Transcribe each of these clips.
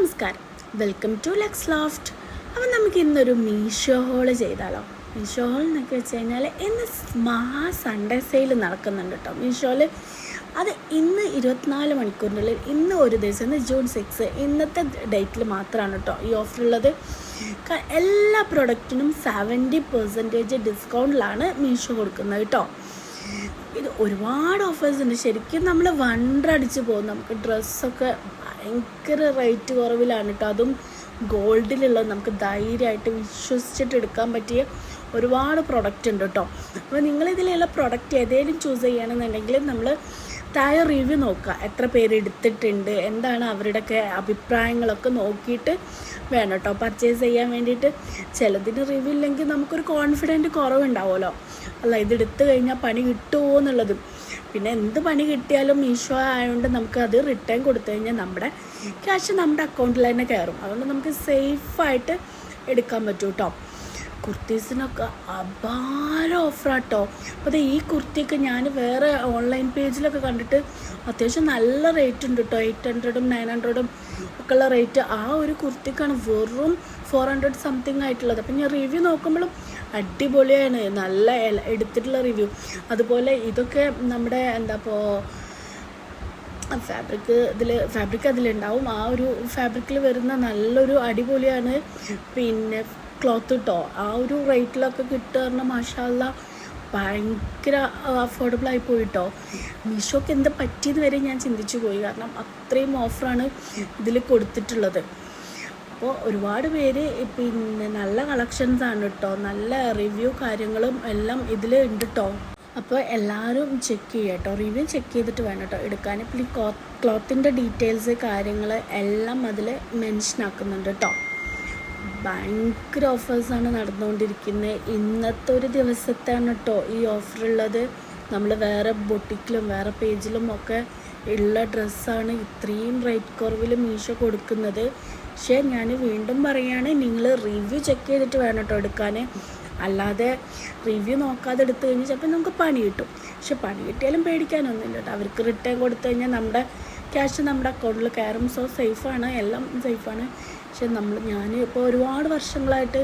നമസ്കാരം. Welcome to lux loft അപ്പം നമുക്ക് ഇന്നൊരു മീഷോ ഹോൾ ചെയ്താലോ? മീഷോ ഹോൾ എന്നൊക്കെ വെച്ച് കഴിഞ്ഞാൽ ഇന്ന് മഹാ സൺഡേ സെയിൽ നടക്കുന്നുണ്ട് കേട്ടോ മീഷോയിൽ അത് ഇന്ന് ഇരുപത്തിനാല് മണിക്കൂറിനുള്ളിൽ ഇന്ന് ഒരു ദിവസം ഇന്ന് ജൂൺ സിക്സ് ഇന്നത്തെ ഡേറ്റിൽ മാത്രമാണ് കേട്ടോ ഈ ഓഫറുള്ളത് എല്ലാ പ്രൊഡക്റ്റിനും സെവന്റി പെർസെന്റേജ് ഡിസ്കൗണ്ടിലാണ് മീഷോ കൊടുക്കുന്നത് കേട്ടോ ഇത് ഒരുപാട് ഓഫേഴ്സ് ഉണ്ട്. ശരിക്കും നമ്മൾ വണ്ടടിച്ച് പോകും. നമുക്ക് ഡ്രസ്സൊക്കെ ഭയങ്കര റേറ്റ് കുറവിലാണ് കേട്ടോ അതും ഗോൾഡിലുള്ളത് നമുക്ക് ധൈര്യമായിട്ട് വിശ്വസിച്ചിട്ട് എടുക്കാൻ പറ്റിയ ഒരുപാട് പ്രൊഡക്റ്റ് ഉണ്ട് കേട്ടോ അപ്പോൾ നിങ്ങളിതിലുള്ള പ്രൊഡക്റ്റ് ഏതെങ്കിലും ചൂസ് ചെയ്യുകയാണെന്നുണ്ടെങ്കിൽ നമ്മൾ താഴെ റിവ്യൂ നോക്കുക. എത്ര പേര് എടുത്തിട്ടുണ്ട് എന്താണ് അവരുടെയൊക്കെ അഭിപ്രായങ്ങളൊക്കെ നോക്കിയിട്ട് വേണം കേട്ടോ പർച്ചേസ് ചെയ്യാൻ വേണ്ടിയിട്ട് ചിലതിന് റിവ്യൂ ഇല്ലെങ്കിൽ നമുക്കൊരു കോൺഫിഡന്റ് കുറവുണ്ടാവുമല്ലോ. അല്ല ഇതെടുത്തു കഴിഞ്ഞാൽ പണി കിട്ടുമോ എന്നുള്ളത്. പിന്നെ എന്ത് പണി കിട്ടിയാലും മീഷോ ആയതുകൊണ്ട് നമുക്ക് അത് റിട്ടേൺ കൊടുത്തു കഴിഞ്ഞാൽ നമ്മുടെ ക്യാഷ് നമ്മുടെ അക്കൗണ്ടിൽ തന്നെ കയറും. അതുകൊണ്ട് നമുക്ക് സേഫായിട്ട് എടുക്കാൻ പറ്റും കേട്ടോ കുർത്തീസിനൊക്കെ അപാര ഓഫറാട്ടോ അപ്പോൾ ഈ കുർത്തിയൊക്കെ ഞാൻ വേറെ ഓൺലൈൻ പേജിലൊക്കെ കണ്ടിട്ട് അത്യാവശ്യം നല്ല റേറ്റ് ഉണ്ട് കേട്ടോ എയ്റ്റ് ഹൺഡ്രഡും നയൻ ഹൺഡ്രഡും ഒക്കെ ഉള്ള റേറ്റ് ആ ഒരു കുർത്തിക്കാണ് വെറും ഫോർ ഹൺഡ്രഡ് സംതിങ് ആയിട്ടുള്ളത്. അപ്പം ഞാൻ റിവ്യൂ നോക്കുമ്പോഴും അടിപൊളിയാണ്. നല്ല എടുത്തിട്ടുള്ള റിവ്യൂ അതുപോലെ ഇതൊക്കെ നമ്മുടെ എന്താ ഇപ്പോൾ ഫാബ്രിക് ഇതിൽ ഫാബ്രിക് അതിലുണ്ടാവും. ആ ഒരു ഫാബ്രിക്കിൽ വരുന്ന നല്ലൊരു അടിപൊളിയാണ്. പിന്നെ ക്ലോത്ത് കിട്ടോ ആ ഒരു റേറ്റിലൊക്കെ കിട്ടുക പറഞ്ഞാൽ മാഷാല്ല ഭയങ്കര അഫോർഡബിൾ ആയി പോയി കേട്ടോ മീഷോക്ക് എന്താ പറ്റിയെന്ന് വരെ ഞാൻ ചിന്തിച്ചു പോയി. കാരണം അത്രയും ഓഫറാണ് ഇതിൽ കൊടുത്തിട്ടുള്ളത്. അപ്പോൾ ഒരുപാട് പേര് പിന്നെ നല്ല കളക്ഷൻസ് ആണ് കേട്ടോ നല്ല റിവ്യൂ കാര്യങ്ങളും എല്ലാം ഇതിൽ ഉണ്ട് കേട്ടോ അപ്പോൾ എല്ലാവരും ചെക്ക് ചെയ്യുക കേട്ടോ റിവ്യൂ ചെക്ക് ചെയ്തിട്ട് വേണം കേട്ടോ എടുക്കാൻ ഇപ്പോൾ ഈ ക്ലോത്തിന്റെ ഡീറ്റെയിൽസ് കാര്യങ്ങൾ എല്ലാം അതിൽ മെൻഷൻ ആക്കുന്നുണ്ട് കേട്ടോ ഭയങ്കര ഓഫേഴ്സാണ് നടന്നുകൊണ്ടിരിക്കുന്നത് ഇന്നത്തെ ഒരു ദിവസത്താണ് കേട്ടോ ഈ ഓഫറുള്ളത് നമ്മൾ വേറെ ബൊട്ടിക്കിലും വേറെ പേജിലും ഒക്കെ ഉള്ള ഡ്രസ്സാണ് ഇത്രയും റേറ്റ് കുറവിൽ മീഷോ കൊടുക്കുന്നത്. പക്ഷേ ഞാൻ വീണ്ടും പറയുകയാണ് നിങ്ങൾ റിവ്യൂ ചെക്ക് ചെയ്തിട്ട് വേണം കേട്ടോ എടുക്കാൻ അല്ലാതെ റിവ്യൂ നോക്കാതെ എടുത്തു കഴിഞ്ഞാൽ ചിലപ്പോൾ നമുക്ക് പണി കിട്ടും. പക്ഷെ പണി കിട്ടിയാലും പേടിക്കാനൊന്നുമില്ല കേട്ടോ അവർക്ക് റിട്ടേൺ കൊടുത്തു കഴിഞ്ഞാൽ നമ്മുടെ ക്യാഷ് നമ്മുടെ അക്കൗണ്ടിൽ കയറും. സോ സേഫാണ് എല്ലാം സേഫാണ് പക്ഷെ നമ്മൾ ഞാൻ ഇപ്പോൾ ഒരുപാട് വർഷങ്ങളായിട്ട്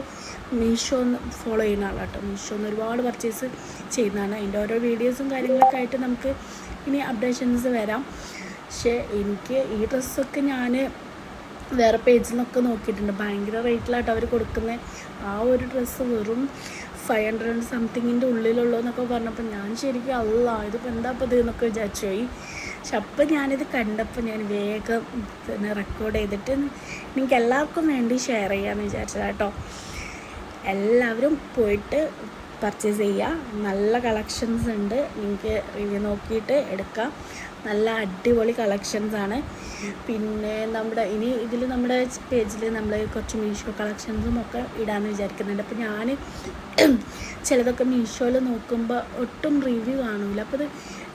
മീഷോ ഫോളോ ചെയ്യുന്ന ആളാണ് കേട്ടോ മീഷോന്ന് ഒരുപാട് പർച്ചേസ് ചെയ്യുന്നതാണ്. അതിന്റെ ഓരോ വീഡിയോസും കാര്യങ്ങളൊക്കെ ആയിട്ട് നമുക്ക് ഇനി അപ്ഡേഷൻസ് വരാം. പക്ഷേ എനിക്ക് ഈ ഡ്രസ്സൊക്കെ ഞാൻ വേറെ പേജിൽ നിന്നൊക്കെ നോക്കിയിട്ടുണ്ട്. ഭയങ്കര റേറ്റിലായിട്ട് അവർ കൊടുക്കുന്ന. ആ ഒരു ഡ്രസ്സ് വെറും ഫൈവ് ഹൺഡ്രഡ് സംതിങ്ങിന്റെ ഉള്ളിലുള്ളൂ എന്നൊക്കെ പറഞ്ഞപ്പോൾ ഞാൻ ശരിക്കും അല്ല ഇതിപ്പോൾ എന്താ അപ്പോൾ ഇത് എന്നൊക്കെ വിചാരിച്ചു പോയി. പക്ഷെ അപ്പം ഞാനിത് കണ്ടപ്പോൾ ഞാൻ വേഗം പിന്നെ റെക്കോർഡ് ചെയ്തിട്ട് എനിക്ക് എല്ലാവർക്കും വേണ്ടി ഷെയർ ചെയ്യാമെന്ന് വിചാരിച്ചതാട്ടോ. എല്ലാവരും പോയിട്ട് പർച്ചേസ് ചെയ്യുക നല്ല കളക്ഷൻസ് ഉണ്ട്. നിങ്ങൾക്ക് റിവ്യൂ നോക്കിയിട്ട് എടുക്കാം. നല്ല അടിപൊളി കളക്ഷൻസ് ആണ്. പിന്നെ നമ്മുടെ ഇനി ഇതിൽ നമ്മുടെ പേജിൽ നമ്മൾ കുറച്ച് മീഷോ കളക്ഷൻസും ഒക്കെ ഇടാമെന്ന് വിചാരിക്കുന്നുണ്ട്. അപ്പോൾ ഞാൻ ചിലതൊക്കെ മീഷോയിൽ നോക്കുമ്പോൾ ഒട്ടും റിവ്യൂ കാണില്ല അപ്പോൾ അത്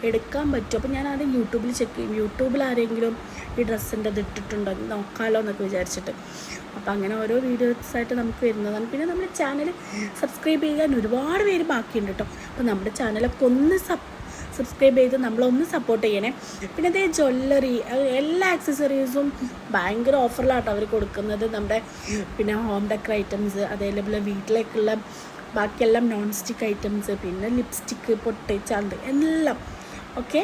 എടുക്കാൻ പറ്റും. അപ്പോൾ ഞാൻ ആദ്യം യൂട്യൂബിൽ ചെക്ക് ചെയ്യും. യൂട്യൂബിൽ ആരെങ്കിലും ഈ ഡ്രസ്സിന്റെ ഇത് ഇട്ടിട്ടുണ്ടോ? എന്ന് നോക്കാമല്ലോ എന്നൊക്കെ വിചാരിച്ചിട്ട്. അപ്പോൾ അങ്ങനെ ഓരോ വീഡിയോസ് ആയിട്ട് നമുക്ക് വരുന്നതാണ്. പിന്നെ നമ്മുടെ ചാനൽ സബ്സ്ക്രൈബ് ചെയ്യാൻ ഒരുപാട് പേര് ബാക്കിയുണ്ട് കേട്ടോ അപ്പോൾ നമ്മുടെ ചാനലൊക്കെ ഒന്ന് സബ് സബ്സ്ക്രൈബ് ചെയ്ത് നമ്മളൊന്ന് സപ്പോർട്ട് ചെയ്യണേ. പിന്നെ അതേ ജ്വല്ലറി എല്ലാ ആക്സസറീസും ഭയങ്കര ഓഫറിലാട്ടോ അവർ കൊടുക്കുന്നത്. നമ്മുടെ പിന്നെ ഹോം ഡെക്കർ ഐറ്റംസ് അതേപോലെ വീട്ടിലേക്കുള്ള ബാക്കിയെല്ലാം നോൺ സ്റ്റിക്ക് ഐറ്റംസ് പിന്നെ ലിപ്സ്റ്റിക്ക് പൊട്ട് ചാന്ത് എല്ലാം. ഓക്കെ